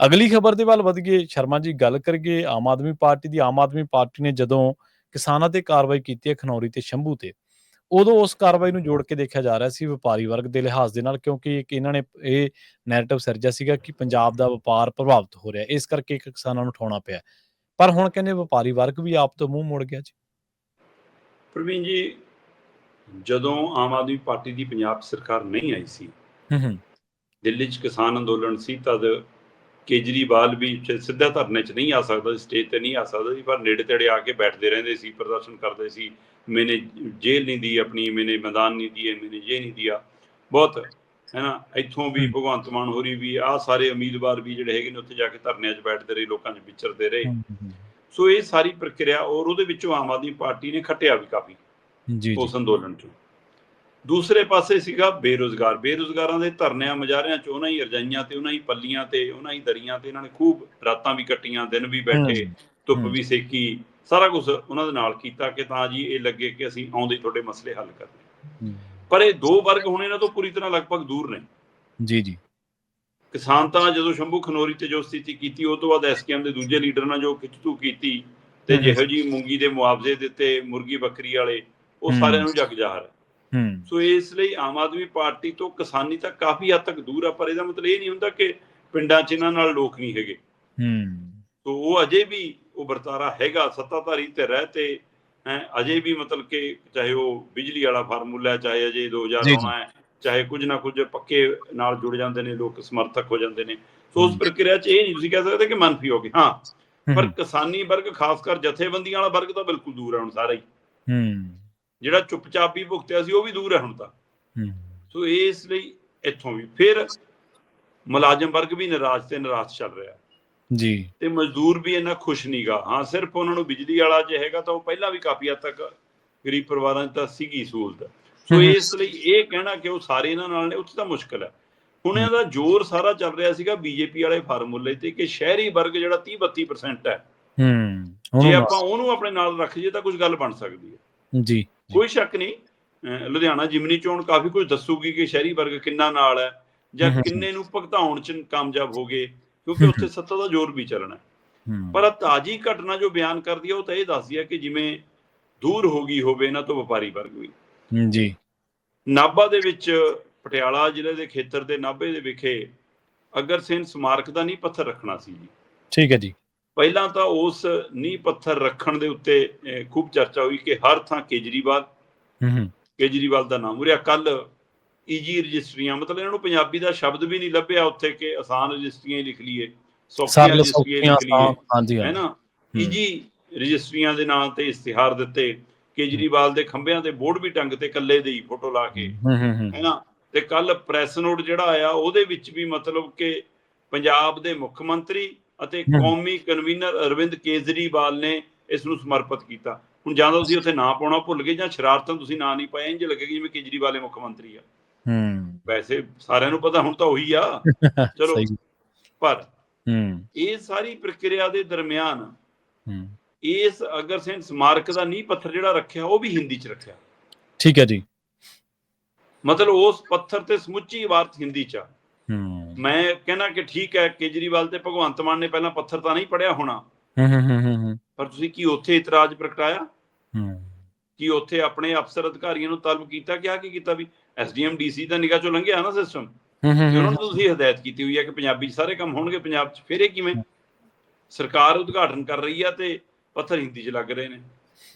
ਅਗਲੀ ਖਬਰ ਦੇ ਵੱਲ ਵਧ ਗਏ। ਸ਼ਰਮਾ ਜੀ ਗੱਲ ਕਰੀਏ ਆਮ ਆਦਮੀ ਪਾਰਟੀ ਦੀ ਆਮ ਆਦਮੀ ਪਾਰਟੀ ਨੇ ਜਦੋਂ ਕਿਸਾਨਾਂ ਤੇ ਕਾਰਵਾਈ ਕੀਤੀ ਹੈ ਖਨੌਰੀ ਤੇ ਸ਼ੰਭੂ ਤੇ ਉਦੋਂ ਉਸ ਕਾਰਵਾਈ ਨੂੰ ਜੋੜ ਕੇ ਦੇਖਿਆ ਜਾ ਰਿਹਾ ਸੀ ਵਪਾਰੀ ਵਰਗ ਦੇ ਲਿਹਾਜ਼ ਦੇ ਨਾਲ ਕਿਉਂਕਿ ਇੱਕ ਇਹਨਾਂ ਨੇ ਇਹ ਨੈਰੇਟਿਵ ਸਿਰਜਿਆ ਸੀਗਾ ਕਿ ਪੰਜਾਬ ਦਾ ਵਪਾਰ ਪ੍ਰਭਾਵਿਤ ਹੋ ਰਿਹਾ। ਇਸ ਕਰਕੇ ਇੱਕ ਕਿਸਾਨਾਂ ਨੂੰ ਉਠਾਉਣਾ ਪਿਆ। ਪਰ ਹੁਣ ਕਹਿੰਦੇ ਵਪਾਰੀ ਵਰਗ ਵੀ ਆਪ ਤੋਂ ਮੂੰਹ ਮੁੜ ਗਿਆ ਜੀ। ਪ੍ਰਵੀਨ ਜੀ ਜਦੋਂ ਆਮ ਆਦਮੀ ਪਾਰਟੀ ਦੀ ਪੰਜਾਬ ਸਰਕਾਰ ਨਹੀਂ ਆਈ ਸੀ ਹੂੰ ਹੂੰ। ਦਿੱਲੀ 'ਚ ਕਿਸਾਨ ਅੰਦੋਲਨ ਸੀ ਤਦ ਕੇਜਰੀਵਾਲ ਵੀ ਸਿੱਧਾ ਧਰਨੇ 'ਚ ਨਹੀਂ ਆ ਸਕਦਾ ਸੀ ਸਟੇਜ ਤੇ ਨਹੀਂ ਆ ਸਕਦਾ ਸੀ ਪਰ ਨੇੜੇ ਤੇੜੇ ਆ ਕੇ ਬੈਠਦੇ ਰਹਿੰਦੇ ਸੀ ਪ੍ਰਦਰਸ਼ਨ ਕਰਦੇ ਸੀ। ਮੈਨੇ ਜੇਲ੍ਹ ਨਹੀਂ ਦੀ ਆਪਣੀ ਮੈਨੇ ਮੈਦਾਨ ਨਹੀਂ ਦਿਏ ਮੈਨੇ ਇਹ ਨਹੀਂ ਦਿਆ। ਬਹੁਤ ਹੈ ਨਾ ਇੱਥੋਂ ਵੀ। ਭਗਵੰਤ ਮਾਨ ਹੋਰੀ ਵੀ ਆ ਸਾਰੇ ਉਮੀਦਵਾਰ ਵੀ ਜਿਹੜੇ ਹੈਗੇ ਨੇ ਉੱਥੇ ਜਾ ਕੇ ਧਰਨਿਆਂ 'ਚ ਬੈਠਦੇ ਰਹੇ ਲੋਕਾਂ 'ਚ ਵਿਚਰਦੇ ਰਹੇ। ਸੋ ਇਹ ਸਾਰੀ ਪ੍ਰਕਿਰਿਆ ਔਰ ਉਹਦੇ ਵਿੱਚੋਂ ਆਮ ਆਦਮੀ ਪਾਰਟੀ ਨੇ ਖੱਟਿਆ ਵੀ ਕਾਫੀ ਜੀ ਜੀ। ਉਸ ਅੰਦੋਲਨ ਚੋਂ। ਦੂਸਰੇ ਪਾਸੇ ਸੀਗਾ ਬੇਰੋਜ਼ਗਾਰ ਬੇਰੋਜ਼ਗਾਰਾਂ ਦੇ ਧਰਨਿਆਂ ਮੁਜ਼ਾਹਰਿਆਂ ਚ ਉਹਨਾਂ ਹੀ ਰਜਾਈਆਂ ਤੇ ਉਹਨਾਂ ਹੀ ਪੱਲੀਆਂ ਤੇ ਉਹਨਾਂ ਹੀ ਦਰੀਆਂ ਤੇ ਇਹਨਾਂ ਨੇ ਖੂਬ ਰਾਤਾਂ ਵੀ ਕੱਟੀਆਂ ਦਿਨ ਵੀ ਬੈਠੇ ਧੁੱਪ। ਵੀ ਸੇਕੀ ਸਾਰਾ ਕੁਝ ਉਹਨਾਂ ਦੇ ਨਾਲ ਕੀਤਾ ਕਿ ਤਾਂ ਜੀ ਇਹ ਲੱਗੇ ਕਿ ਅਸੀਂ ਆਉਂਦੇ ਤੁਹਾਡੇ ਮਸਲੇ ਹੱਲ ਕਰਨੇ। ਪਰ ਇਹ ਦੋ ਵਰਗ ਹੁਣ ਇਹਨਾਂ ਤੋਂ ਪੂਰੀ ਤਰ੍ਹਾਂ ਲਗਭਗ ਦੂਰ ਨੇ ਜੀ ਜੀ ਕਿਸਾਨ ਤਾਂ ਜਦੋਂ ਸ਼ੰਭੂ ਖਨੋਰੀ ਤੇ ਜੋ ਸਥਿਤੀ ਕੀਤੀ ਉਹ ਤੋਂ ਬਾਅਦ ਐਸਕੇਐਮ ਦੇ ਦੂਜੇ ਲੀਡਰ ਨਾਲ ਜੋ ਖਿੱਚਤੂ ਕੀਤੀ ਤੇ। ਜਿਹੋ ਜੀ ਮੂੰਗੀ ਦੇ ਮੁਆਵਜ਼ੇ ਦਿੱਤੇ ਮੁਰਗੀ ਬੱਕਰੀ ਵਾਲੇ ਉਹ। ਸਾਰਿਆਂ ਨੂੰ ਜਗ ਜਾਹਰ ਹੂੰ ਸੋ ਇਸ ਲਈ ਆਮ ਆਦਮੀ ਪਾਰਟੀ ਤੋਂ ਕਿਸਾਨੀ ਤਾਂ ਕਾਫੀ ਹੱਦ ਤੱਕ ਦੂਰ ਆ ਪਰ ਇਹਦਾ ਮਤਲਬ ਇਹ ਨਹੀਂ ਹੁੰਦਾ ਕਿ ਪਿੰਡਾਂ 'ਚ ਇਹਨਾਂ ਨਾਲ ਲੋਕ ਨਹੀਂ ਹੈਗੇ। ਹੂੰ। ਸੋ ਉਹ ਅਜੇ ਵੀ ਉਹ ਵਰਤਾਰਾ ਹੈਗਾ ਸੱਤਾਧਾਰੀ ਤੇ ਰਹਿ ਤੇ ਹੈ ਅਜੇ ਵੀ ਮਤਲਬ ਕਿ ਚਾਹੇ ਉਹ ਬਿਜਲੀ ਵਾਲਾ ਫਾਰਮੂਲਾ ਹੈ ਚਾਹੇ ਅਜੇ 2000 ਜੀ, ਜੀ। ਆਉਣਾ ਹੈ ਚਾਹੇ ਕੁਝ ਨਾ ਕੁਝ ਪੱਕੇ ਨਾਲ ਜੁੜ ਜਾਂਦੇ ਨੇ ਲੋਕ ਸਮਰਥਕ ਹੋ ਜਾਂਦੇ ਨੇ। ਸੋ ਉਸ। ਪ੍ਰਕਿਰਿਆ 'ਚ ਇਹ ਨਹੀਂ ਤੁਸੀਂ ਕਹਿ ਸਕਦੇ ਕਿ ਮੰਨਫੀ ਹੋ ਗਏ ਹਾਂ। ਪਰ ਕਿਸਾਨੀ ਵਰਗ ਖਾਸ ਕਰ ਜਥੇਬੰਦੀਆਂ ਵਾਲਾ ਵਰਗ ਤਾਂ ਬਿਲਕੁਲ ਦੂਰ ਹੈ ਹੁਣ ਸਾਰਾ। ਹੀ ਹੂੰ। ਜਿਹੜਾ ਚੁੱਪਚਾਪ ਵੀ ਭੁਗਤਿਆ ਸੀ ਉਹ ਵੀ ਦੂਰ ਹੈ ਹੁਣ ਤਾਂ। ਸੋ ਇਸ ਲਈ ਇੱਥੋਂ ਵੀ ਫਿਰ ਮੁਲਾਜ਼ਮ ਵਰਗ ਵੀ ਨਿਰਾਸ਼ ਤੇ ਨਿਰਾਸ਼ ਚੱਲ ਰਿਹਾ। ਜੀ। ਤੇ ਮਜ਼ਦੂਰ ਵੀ ਇੰਨਾ ਖੁਸ਼ ਨਹੀਂਗਾ ਹਾਂ ਸਿਰਫ ਉਹਨਾਂ ਨੂੰ ਬਿਜਲੀ ਵਾਲਾ ਜੇ ਹੈਗਾ ਤਾਂ ਉਹ ਪਹਿਲਾਂ ਵੀ ਕਾਫੀ ਹੱਦ ਤੱਕ ਗਰੀਬ ਪਰਿਵਾਰਾਂ 'ਚ ਤਾਂ ਸੀਗੀ ਸਹੂਲਤ। ਸੋ। ਇਸ ਲਈ ਇਹ ਕਹਿਣਾ ਕਿ ਉਹ ਸਾਰੇ ਇਹਨਾਂ ਨਾਲ ਨੇ ਉੱਥੇ ਤਾਂ ਮੁਸ਼ਕਲ ਹੈ। ਹੁਣ ਇਹਦਾ ਜ਼ੋਰ ਸਾਰਾ ਚੱਲ ਰਿਹਾ ਸੀਗਾ ਬੀਜੇਪੀ ਵਾਲੇ ਫਾਰਮੂਲੇ ਤੇ ਕਿ ਸ਼ਹਿਰੀ ਵਰਗ ਜਿਹੜਾ 30 32% ਹੈ ਹੂੰ ਜੇ ਆਪਾਂ ਉਹਨੂੰ ਆਪਣੇ ਨਾਲ ਰੱਖ ਜੇ ਤਾਂ ਕੁਝ ਗੱਲ ਬਣ ਸਕਦੀ ਹੈ। ਜੀ। ਕੋਈ ਸ਼ੱਕ ਨਹੀਂ ਲੁਧਿਆਣਾ ਜਿਮਨੀ ਚੋਣ ਕਾਫੀ ਕੁਝ ਦੱਸੂਗੀ ਕਿ ਸ਼ਹਿਰੀ ਵਰਗ ਕਿੰਨਾ ਨਾਲ ਹੈ ਜਾਂ। ਕਿੰਨੇ ਨੂੰ ਭੁਗਤਾਉਣ ਚ ਕਾਮਯਾਬ ਹੋ ਗਏ ਕਿਉਂਕਿ। ਉੱਥੇ ਸੱਤਾ ਦਾ ਜ਼ੋਰ ਵੀ ਚੱਲਣਾ ਪਰ ਤਾਜੀ ਘਟਨਾ ਜੋ ਬਿਆਨ ਕਰਦੀ ਹੈ ਉਹ ਤਾਂ ਇਹ ਦੱਸਦੀ ਹੈ ਕਿ ਜਿਵੇਂ ਦੂਰ ਹੋ ਗਈ ਹੋਵੇ ਇਹਨਾਂ ਤੋਂ ਵਪਾਰੀ ਵਰਗ ਵੀ। ਜੀ। ਨਾਭਾ ਦੇ ਵਿੱਚ ਪਟਿਆਲਾ ਜ਼ਿਲ੍ਹੇ ਦੇ ਖੇਤਰ ਦੇ ਨਾਭੇ ਦੇ ਵਿਖੇ ਅਗਰ ਸਿੰਘ ਸਮਾਰਕ ਦਾ ਨਹੀਂ ਪੱਥਰ ਰੱਖਣਾ ਸੀ ਜੀ। ਠੀਕ ਹੈ ਜੀ। ਪਹਿਲਾਂ ਤਾਂ ਉਸ ਨੀਂਹ ਪੱਥਰ ਰੱਖਣ ਦੇ ਉੱਤੇ ਖੂਬ ਚਰਚਾ ਹੋਈ ਕਿ ਹਰ ਥਾਂ ਕੇਜਰੀਵਾਲ। ਹੂੰ ਕੇਜਰੀਵਾਲ ਦਾ ਨਾਮ ਉਰਿਆ ਕੱਲ ਈਜੀ ਰਜਿਸਟਰੀਆਂ ਮਤਲਬ ਇਹਨਾਂ ਨੂੰ ਪੰਜਾਬੀ ਦਾ ਸ਼ਬਦ ਵੀ ਨਹੀਂ ਲੱਭਿਆ ਉੱਥੇ ਕਿ ਆਸਾਨ ਰਜਿਸਟਰੀਆਂ ਹੀ ਲਿਖ ਲਈਏ ਸੌਖੀਆਂ ਰਜਿਸਟਰੀਆਂ ਲਿਖ ਲਈਏ ਹਾਂਜੀ ਹੈ। ਨਾ ਈਜੀ ਰਜਿਸਟਰੀਆਂ ਦੇ ਨਾਂ ਤੇ ਇਸ਼ਤਿਹਾਰ ਦਿੱਤੇ ਕੇਜਰੀਵਾਲ ਦੇ ਖੰਭਿਆਂ ਤੇ ਬੋਰਡ ਵੀ ਟੰਗ ਤੇ ਕੱਲੇ ਦੀ ਫੋਟੋ ਲਾ ਕੇ ਹੂੰ ਹੂੰ ਹੂੰ। ਹੈ ਨਾ ਤੇ ਕੱਲ ਪ੍ਰੈਸ ਨੋਟ ਜਿਹੜਾ ਆਇਆ ਉਹਦੇ ਵਿੱਚ ਵੀ ਮਤਲਬ ਕਿ ਪੰਜਾਬ ਦੇ ਮੁੱਖ ਮੰਤਰੀ ਅਤੇ। ਕੌਮੀ ਕਨਵੀਨਰ ਅਰਵਿੰਦ ਕੇਜਰੀਵਾਲ ਨੇ ਇਸ ਨੂੰ ਸਮਰਪਿਤ ਕੀਤਾ। ਹੁਣ ਜਾਂ ਤਾਂ ਤੁਸੀਂ ਉੱਥੇ ਨਾਂ ਪਾਉਣਾ ਭੁੱਲ ਗਏ ਜਾਂ ਸ਼ਰਾਰਤਾਂ ਤੁਸੀਂ ਨਾਂ ਨਹੀਂ ਪਾਇਆ ਇੰਜ ਲੱਗੇਗਾ ਜਿਵੇਂ ਕੇਜਰੀਵਾਲ ਮੁੱਖ ਮੰਤਰੀ ਆ। ਹੂੰ ਵੈਸੇ ਸਾਰਿਆਂ ਨੂੰ ਪਤਾ ਹੁਣ ਤਾਂ ਉਹੀ ਆ। ਚਲੋ ਪਰ ਹੂੰ ਇਹ ਸਾਰੀ ਪ੍ਰਕਿਰਿਆ ਦੇ ਦਰਮਿਆਨ ਹੂੰ ਇਸ ਅਗਰ ਸਿੰਘ ਸਮਾਰਕ ਦਾ ਨੀਂਹ ਪੱਥਰ ਜਿਹੜਾ ਰੱਖਿਆ ਉਹ ਵੀ ਹਿੰਦੀ 'ਚ ਰੱਖਿਆ। ਠੀਕ ਹੈ ਜੀ। ਮਤਲਬ ਉਸ ਪੱਥਰ ਤੇ ਸਮੁੱਚੀ ਇਬਾਰਤ ਹਿੰਦੀ 'ਚ ਆ। ਮੈਂ ਕਹਿੰਦਾ ਕਿ ਠੀਕ ਹੈ ਕੇਜਰੀਵਾਲ ਤੇ ਭਗਵੰਤ ਮਾਨ ਨੇ ਪਹਿਲਾਂ ਪੱਥਰ ਤਾਂ ਨਹੀਂ ਪੜਿਆ ਹੋਣਾ। ਹੂੰ ਹੂੰ ਹੂੰ ਹੂੰ ਹੂੰ। ਪਰ ਤੁਸੀਂ ਕੀ ਉੱਥੇ ਇਤਰਾਜ਼ ਪ੍ਰਗਟਾਇਆ? ਹੂੰ। ਕਿ ਉੱਥੇ ਆਪਣੇ ਅਫਸਰ ਅਧਿਕਾਰੀਆਂ ਨੂੰ ਤਲਬ ਕੀਤਾ ਕਿ ਆ ਕੀ ਕੀਤਾ ਵੀ ਐਸਡੀਐਮ ਡੀਸੀ ਦਾ ਨਿਗਾਹ ਚੋਂ ਲੰਘਿਆ ਨਾ ਸਿਸਟਮ ਉਹਨਾਂ ਨੂੰ ਤੁਸੀਂ ਹਦਾਇਤ ਕੀਤੀ ਹੋਈ ਹੈ ਕਿ ਪੰਜਾਬੀ 'ਚ ਸਾਰੇ ਕੰਮ ਹੋਣਗੇ ਪੰਜਾਬ 'ਚ ਫਿਰ ਇਹ ਕਿਵੇਂ? ਸਰਕਾਰ ਉਦਘਾਟਨ ਕਰ ਰਹੀ ਆ ਤੇ ਪੱਥਰ ਹਿੰਦੀ 'ਚ ਲੱਗ ਰਹੇ ਨੇ।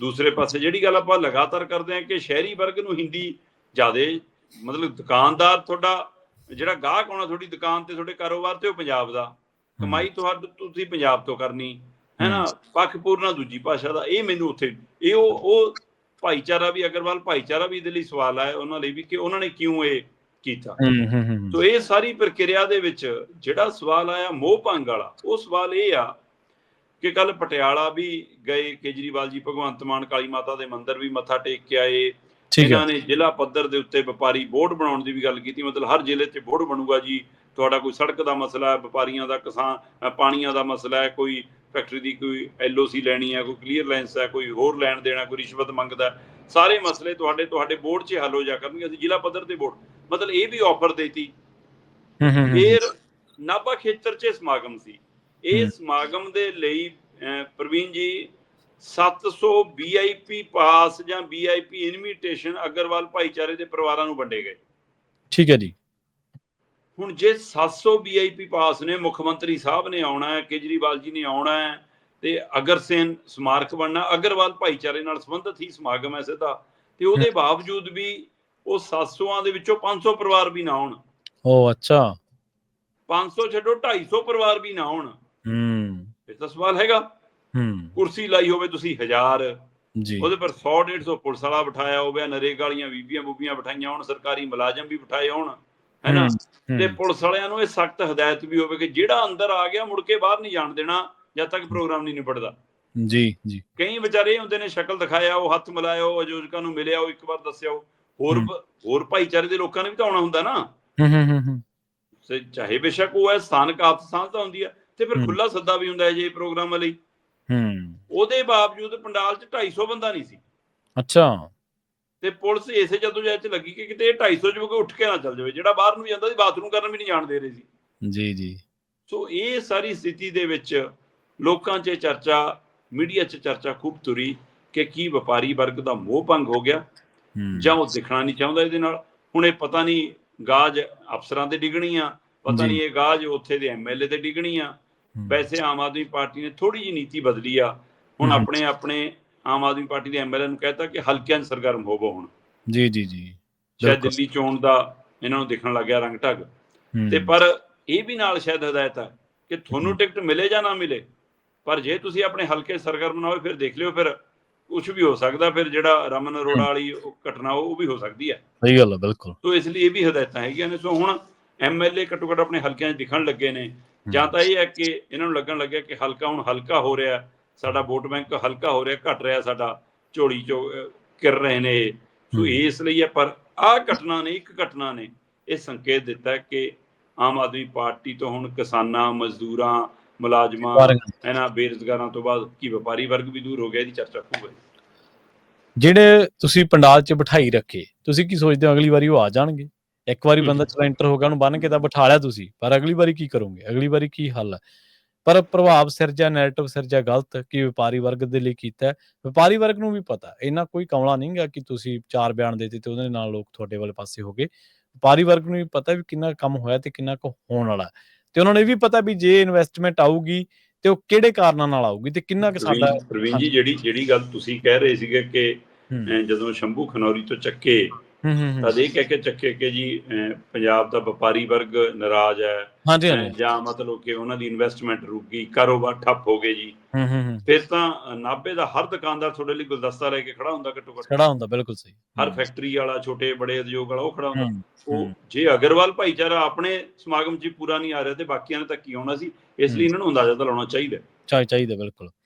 ਦੂਸਰੇ ਪਾਸੇ ਜਿਹੜੀ ਗੱਲ ਆਪਾਂ ਲਗਾਤਾਰ ਕਰਦੇ ਆ ਕਿ ਸ਼ਹਿਰੀ ਵਰਗ ਨੂੰ ਹਿੰਦੀ ਜਿਆਦੇ ਮਤਲਬ ਦੁਕਾਨਦਾਰ ਤੁਹਾਡਾ ਜਿਹੜਾ ਗਾਹਕ ਆਉਣਾ ਤੁਹਾਡੀ ਦੁਕਾਨ ਤੇ ਤੁਹਾਡੇ ਕਾਰੋਬਾਰ ਤੇ ਉਹ ਪੰਜਾਬ ਦਾ। ਕਮਾਈ ਤੁਹਾਡੀ ਤੁਸੀਂ ਪੰਜਾਬ ਤੋਂ ਕਰਨੀ ਹੈ ਨਾ ਪੱਖਪੂਰਨਾ ਦੂਜੀ ਭਾਸ਼ਾ ਦਾ। ਇਹ ਮੈਨੂੰ ਉੱਥੇ ਇਹ ਉਹ ਉਹ ਭਾਈਚਾਰਾ ਵੀ ਅਗਰਵਾਲ ਭਾਈਚਾਰਾ ਵੀ ਇਹਦੇ ਲਈ ਸਵਾਲ ਆਇਆ ਉਹਨਾਂ ਲਈ ਵੀ ਕਿ ਉਹਨਾਂ ਨੇ ਕਿਉਂ ਇਹ ਕੀਤਾ। ਤੋ ਇਹ ਸਾਰੀ ਪ੍ਰਕਿਰਿਆ ਦੇ ਵਿੱਚ ਜਿਹੜਾ ਸਵਾਲ ਆਇਆ ਮੋਹ ਭੰਗ ਵਾਲਾ ਉਹ ਸਵਾਲ ਇਹ ਆ ਕਿ ਕੱਲ ਪਟਿਆਲਾ ਵੀ ਗਏ ਕੇਜਰੀਵਾਲ ਜੀ ਭਗਵੰਤ ਮਾਨ ਕਾਲੀ ਮਾਤਾ ਦੇ ਮੰਦਿਰ ਵੀ ਮੱਥਾ ਟੇਕ ਕੇ ਆਏ। ਇਹਨਾਂ ਨੇ ਜ਼ਿਲ੍ਹਾ ਪੱਧਰ ਦੇ ਉੱਤੇ ਵਪਾਰੀ ਬੋਰਡ ਬਣਾਉਣ ਦੀ ਵੀ ਗੱਲ ਕੀਤੀ ਮਤਲਬ ਹਰ ਜ਼ਿਲ੍ਹੇ 'ਚ ਬੋਰਡ ਬਣੂਗਾ ਜੀ। ਤੁਹਾਡਾ ਕੋਈ ਸੜਕ ਦਾ ਮਸਲਾ ਹੈ ਵਪਾਰੀਆਂ ਦਾ ਕਿਸਾਨ ਪਾਣੀਆਂ ਦਾ ਮਸਲਾ ਹੈ ਕੋਈ ਫੈਕਟਰੀ ਦੀ ਕੋਈ ਐਲਓਸੀ ਲੈਣੀ ਹੈ ਕੋਈ ਕਲੀਅਰ ਲਾਇੰਸ ਹੈ ਕੋਈ ਹੋਰ ਲੈਣ ਦੇਣਾ ਕੋਈ ਰਿਸ਼ਵਤ ਮੰਗਦਾ। ਸਾਰੇ ਮਸਲੇ ਤੁਹਾਡੇ ਤੁਹਾਡੇ ਬੋਰਡ 'ਚ ਹੱਲ ਹੋ ਜਾ ਕਰਨਗੇ ਅਸੀਂ ਜ਼ਿਲ੍ਹਾ ਪੱਧਰ ਤੇ ਬੋਰਡ ਮਤਲਬ ਇਹ ਵੀ ਆਫਰ ਦੇਤੀ। ਫਿਰ ਨਾਭਾ ਖੇਤਰ 'ਚ ਸਮਾਗਮ ਸੀ। ਇਹ। ਸਮਾਗਮ ਦੇ ਲਈ ਪ੍ਰਵੀਨ ਜੀ 700 ਵੀਆਈਪੀ ਪਾਸ ਜਾਂ ਵੀਆਈਪੀ ਇਨਵੀਟੇਸ਼ਨ ਅਗਰਵਾਲ ਭਾਈਚਾਰੇ ਦੇ ਪਰਿਵਾਰਾਂ ਨੂੰ ਵੰਡੇ ਗਏ। ਠੀਕ ਹੈ ਜੀ। ਹੁਣ ਜੇ 700 ਵੀਆਈਪੀ ਪਾਸ ਨੇ ਮੁੱਖ ਮੰਤਰੀ ਸਾਹਿਬ ਨੇ ਆਉਣਾ ਹੈ ਕੇਜਰੀਵਾਲ ਜੀ ਨੇ ਆਉਣਾ ਹੈ ਤੇ ਅਗਰਸੇਨ ਸਮਾਰਕ ਬਣਨਾ ਅਗਰਵਾਲ ਭਾਈਚਾਰੇ ਨਾਲ ਸੰਬੰਧਿਤ ਹੀ ਸਮਾਗਮ ਹੈ ਸਿੱਧਾ ਤੇ ਉਹਦੇ ਬਾਵਜੂਦ ਵੀ ਉਹ 700ਾਂ ਦੇ ਵਿੱਚੋਂ 500 ਪਰਿਵਾਰ ਵੀ ਨਾ ਆਉਣ ਉਹ ਅੱਛਾ। 500 ਛੱਡੋ 250 ਪਰਿਵਾਰ ਵੀ ਨਾ ਆਉਣ ਹੂੰ ਇਹ ਤਾਂ ਸਵਾਲ ਹੈਗਾ। ਹੂੰ। ਕੁਰਸੀ ਲਾਈ ਹੋਵੇ ਤੁਸੀਂ 1000 ਜੀ। ਉਹਦੇ ਪਰ 100 150 ਪੁਲਿਸ ਵਾਲਾ ਬਿਠਾਇਆ ਹੋਵੇ ਨਰੇਗਾ ਵਾਲੀਆਂ ਬੀਬੀਆਂ ਬੂਬੀਆਂ ਬਿਠਾਈਆਂ ਹੋਣ ਸਰਕਾਰੀ ਮੁਲਾਜ਼ਮ ਵੀ ਬਿਠਾਏ ਹੋਣ ਹੈਨਾ ਤੇ ਪੁਲਿਸ ਵਾਲਿਆਂ ਨੂੰ ਇਹ ਸਖਤ ਹਦਾਇਤ ਵੀ ਹੋਵੇ ਕਿ ਜਿਹੜਾ ਅੰਦਰ ਆ ਗਿਆ ਮੁੜ ਕੇ ਬਾਹਰ ਨਹੀਂ ਜਾਣ ਦੇਣਾ ਜਦ ਤੱਕ ਪ੍ਰੋਗਰਾਮ ਨਹੀਂ ਨਿਬੜਦਾ। ਜੀ ਜੀ। ਕਈ ਵਿਚਾਰੇ ਹੁੰਦੇ ਨੇ ਸ਼ਕਲ ਦਿਖਾਇਆ ਉਹ ਹੱਥ ਮਿਲਾਇਆ ਉਹ ਆਯੋਜਕਾਂ ਨੂੰ ਮਿਲਿਆ ਉਹ ਇੱਕ ਵਾਰ ਦੱਸਿਆ ਉਹ ਹੋਰ। ਹੋਰ ਭਾਈਚਾਰੇ ਦੇ ਲੋਕਾਂ ਨੇ ਵੀ ਤਾਂ ਆਉਣਾ ਹੁੰਦਾ ਨਾ। ਹੂੰ ਹੂੰ ਹੂੰ, ਤੇ ਚਾਹੇ ਬੇਸ਼ੱਕ ਉਹ ਹੈ ਸਥਾਨਕ ਆਪਸ ਸਾਂਝਤਾ ਹੁੰਦੀ ਹੈ ਤੇ ਫਿਰ। ਖੁੱਲਾ ਸੱਦਾ ਵੀ ਹੁੰਦਾ ਹੈ ਜੇ ਪ੍ਰੋਗਰਾਮਾਂ ਲਈ। ਹੂੰ। ਉਹਦੇ ਬਾਵਜੂਦ ਪੰਡਾਲ 'ਚ 250 ਬੰਦਾ ਨਹੀਂ ਸੀ। ਅੱਛਾ। ਤੇ ਪੁਲਿਸ ਇਸੇ ਜਦੋਂ ਜਦ ਚ ਲੱਗੀ ਕਿ ਕਿਤੇ ਇਹ 250 ਚ ਕੋਈ ਉੱਠ ਕੇ ਨਾ ਚੱਲ ਜਾਵੇ ਜਿਹੜਾ ਬਾਹਰ ਨੂੰ ਜਾਂਦਾ ਸੀ ਬਾਥਰੂਮ ਕਰਨ ਵੀ ਨਹੀਂ ਜਾਣ ਦੇ ਰਹੇ ਸੀ। ਜੀ ਜੀ। ਸੋ ਇਹ ਸਾਰੀ ਸਥਿਤੀ ਦੇ ਵਿੱਚ ਲੋਕਾਂ 'ਚ ਚਰਚਾ ਮੀਡੀਆ 'ਚ ਚਰਚਾ ਖੂਬ ਤੁਰੀ ਕਿ ਕੀ ਵਪਾਰੀ ਵਰਗ ਦਾ ਮੋਹ ਭੰਗ ਹੋ ਗਿਆ ਜਾਂ ਉਹ ਦਿਖਣਾ ਨਹੀਂ ਚਾਹੁੰਦਾ ਇਹਦੇ ਨਾਲ। ਹੁਣ ਇਹ ਪਤਾ ਨਹੀਂ ਗਾਜ ਅਫਸਰਾਂ ਤੇ ਡਿੱਗਣੀ ਆ ਪਤਾ ਜੀ। ਨਹੀਂ ਇਹ ਗਾਜ ਉੱਥੇ ਦੇ ਐਮਐਲਏ ਤੇ ਡਿੱਗਣੀ ਆ ਵੈਸੇ ਆਮ ਆਦਮੀ ਪਾਰਟੀ ਨੇ ਥੋੜੀ ਜਿਹੀ ਨੀਤੀ ਬਦਲੀ ਆ। ਹੁਣ। ਆਪਣੇ ਆਪਣੇ ਆਮ ਆਦਮੀ ਪਾਰਟੀ ਦੇ ਐਮਐਲਏ ਨੂੰ ਕਹਿਤਾ ਕਿ ਹਲਕਿਆਂ 'ਚ ਸਰਗਰਮ ਹੋਵੋ ਹੁਣ। ਜੀ ਜੀ ਜੀ। ਸ਼ਾਇਦ। ਦਿੱਲੀ ਚੋਣ ਦਾ ਇਹਨਾਂ ਨੂੰ ਦਿਖਣ ਲੱਗ ਗਿਆ ਰੰਗ ਢੰਗ। ਤੇ ਪਰ ਇਹ ਵੀ ਨਾਲ ਸ਼ਾਇਦ ਹਦਾਇਤ ਹੈ ਕਿ ਤੁਹਾਨੂੰ। ਟਿਕਟ ਮਿਲੇ ਜਾਂ ਨਾ ਮਿਲੇ ਪਰ ਜੇ ਤੁਸੀਂ ਆਪਣੇ ਹਲਕੇ ਸਰਗਰਮ ਨਾ ਹੋਏ ਫਿਰ ਦੇਖ ਲਿਓ ਫਿਰ ਕੁਝ ਵੀ ਹੋ ਸਕਦਾ ਫਿਰ ਜਿਹੜਾ ਰਮਨ ਅਰੋੜਾ ਵਾਲੀ ਘਟਨਾ ਉਹ ਵੀ ਹੋ ਸਕਦੀ ਹੈ ਸਹੀ ਗੱਲ ਹੈ ਬਿਲਕੁਲ। ਸੋ ਇਸ ਲਈ ਇਹ ਵੀ ਹਦਾਇਤਾਂ ਹੈਗੀਆਂ ਨੇ। ਸੋ ਹੁਣ ਐਮਐਲਏ ਘੱਟੋ ਘੱਟ ਆਪਣੇ ਹਲਕਿਆਂ 'ਚ ਦਿਖਣ ਲੱਗੇ ਨੇ। ਜਾਂ ਤਾਂ ਇਹ ਹੈ ਕਿ ਇਹਨਾਂ ਨੂੰ ਲੱਗਣ ਲੱਗਿਆ ਕਿ ਹਲਕਾ ਹੁਣ ਹਲਕਾ ਹੋ ਰਿਹਾ ਸਾਡਾ ਵੋਟ ਬੈਂਕ ਹਲਕਾ ਹੋ ਰਿਹਾ ਘਟ ਰਿਹਾ ਸਾਡਾ ਝੋਲੀ ਚੋਂ ਕਿਰ ਰਹੇ ਨੇ। ਸੋ। ਇਸ ਲਈ ਹੈ ਪਰ ਆਹ ਘਟਨਾ ਨੇ ਇੱਕ ਘਟਨਾ ਨੇ ਇਹ ਸੰਕੇਤ ਦਿੱਤਾ ਕਿ ਆਮ ਆਦਮੀ ਪਾਰਟੀ ਤੋਂ ਹੁਣ ਕਿਸਾਨਾਂ ਮਜ਼ਦੂਰਾਂ ਮੁਲਾਜ਼ਮਾਂ। ਇਹਨਾਂ ਬੇਰੁਜ਼ਗਾਰਾਂ ਤੋਂ ਬਾਅਦ ਕੀ ਵਪਾਰੀ ਵਰਗ ਵੀ ਦੂਰ ਹੋ ਗਿਆ ਇਹਦੀ ਚਰਚਾ ਖੂਬ ਹੈ ਜਿਹੜੇ ਤੁਸੀਂ ਪੰਡਾਲ 'ਚ ਬਿਠਾਈ ਰੱਖੇ ਤੁਸੀਂ ਕੀ ਸੋਚਦੇ ਹੋ ਅਗਲੀ ਵਾਰੀ ਉਹ ਆ ਜਾਣਗੇ ਇੱਕ ਵਾਰੀ। ਬੰਦਾ ਚਲਾ ਐਂਟਰ ਹੋ ਗਿਆ ਉਹਨੂੰ ਬੰਨ ਕੇ ਤਾਂ ਬਿਠਾ ਲਿਆ ਤੁਸੀਂ ਪਰ ਅਗਲੀ ਵਾਰੀ ਕੀ ਕਰੋਗੇ ਅਗਲੀ ਵਾਰੀ ਕੀ ਹੱਲ ਹੈ ਪਰ ਪ੍ਰਭਾਵ ਸਿਰਜਾ ਨੈਰੇਟਿਵ ਸਿਰਜਾ ਗਲਤ ਕਿ ਵਪਾਰੀ ਵਰਗ ਦੇ ਲਈ ਕੀਤਾ ਹੈ। ਵਪਾਰੀ ਵਰਗ ਨੂੰ ਵੀ ਪਤਾ ਇਹਨਾਂ ਕੋਈ ਕਮਲਾ ਨਹੀਂ ਗਾ ਕਿ ਤੁਸੀਂ ਚਾਰ ਬਿਆਨ ਦੇ ਦਿੱਤੇ ਤੇ ਉਹਦੇ ਨਾਲ ਲੋਕ ਤੁਹਾਡੇ ਵਾਲੇ ਪਾਸੇ ਹੋ ਗਏ ਵਪਾਰੀ ਵਰਗ ਨੂੰ ਵੀ ਪਤਾ ਵੀ ਕਿੰਨਾ ਕੰਮ ਹੋਇਆ ਤੇ ਕਿੰਨਾ ਕੁ ਹੋਣ ਵਾਲਾ। ਤੇ ਉਹਨਾਂ ਨੂੰ ਇਹ ਵੀ ਪਤਾ ਵੀ ਜੇ ਇਨਵੈਸਟਮੈਂਟ ਆਊਗੀ ਤੇ ਉਹ ਕਿਹੜੇ ਕਾਰਨਾਂ ਨਾਲ ਆਊਗੀ ਤੇ ਕਿੰਨਾ ਕੁ ਸਾਡਾ ਪ੍ਰਵੀਨ- ਜੀ ਜਿਹੜੀ ਜਿਹੜੀ ਗੱਲ ਤੁਸੀਂ ਕਹਿ ਰਹੇ ਸੀਗੇ ਕਿ ਜਦੋਂ ਸ਼ੰਭੂ ਖਨੌਰੀ ਤੋਂ ਚੱਕੇ ਤਦ ਇਹ ਕਹਿ ਕੇ ਚੱਕੇ ਕਿ ਜੀ ਪੰਜਾਬ ਦਾ ਵਪਾਰੀ ਵਰਗ ਨਾਰਾਜ਼ ਹੈ। ਹਾਂਜੀ ਅਹ, ਹਾਂਜੀ ਜਾਂ ਮਤਲਬ ਕਿ ਉਹਨਾਂ ਦੀ ਇਨਵੈਸਟਮੈਂਟ ਰੁਕ ਗਈ ਕਾਰੋਬਾਰ ਠੱਪ ਹੋ ਗਏ ਜੀ। ਫਿਰ ਤਾਂ ਨਾਭੇ ਦਾ ਹਰ ਦੁਕਾਨਦਾਰ ਤੁਹਾਡੇ ਲਈ ਗੁਲਦਸਤਾ ਲੈ ਕੇ ਖੜਾ ਹੁੰਦਾ ਘੱਟੋ ਘੱਟ। ਖੜਾ ਹੁੰਦਾ ਬਿਲਕੁਲ ਸਹੀ। ਹਰ ਫੈਕਟਰੀ ਵਾਲਾ ਛੋਟੇ ਬੜੇ ਉਦਯੋਗ ਵਾਲਾ ਉਹ ਖੜਾ ਹੁੰਦਾ। ਉਹ ਜੇ ਅਗਰਵਾਲ ਭਾਈਚਾਰਾ ਆਪਣੇ ਸਮਾਗਮ 'ਚ ਪੂਰਾ ਨਹੀਂ ਆ ਰਿਹਾ ਤੇ ਬਾਕੀਆਂ ਨੇ ਤਾਂ ਕੀ ਆਉਣਾ ਸੀ? ਇਸ ਲਈ। ਇਹਨਾਂ ਨੂੰ ਅੰਦਾਜ਼ਾ ਤਾਂ ਲਾਉਣਾ ਚਾਹੀਦਾ। ਚਾਹੀਦਾ ਬਿਲਕੁਲ।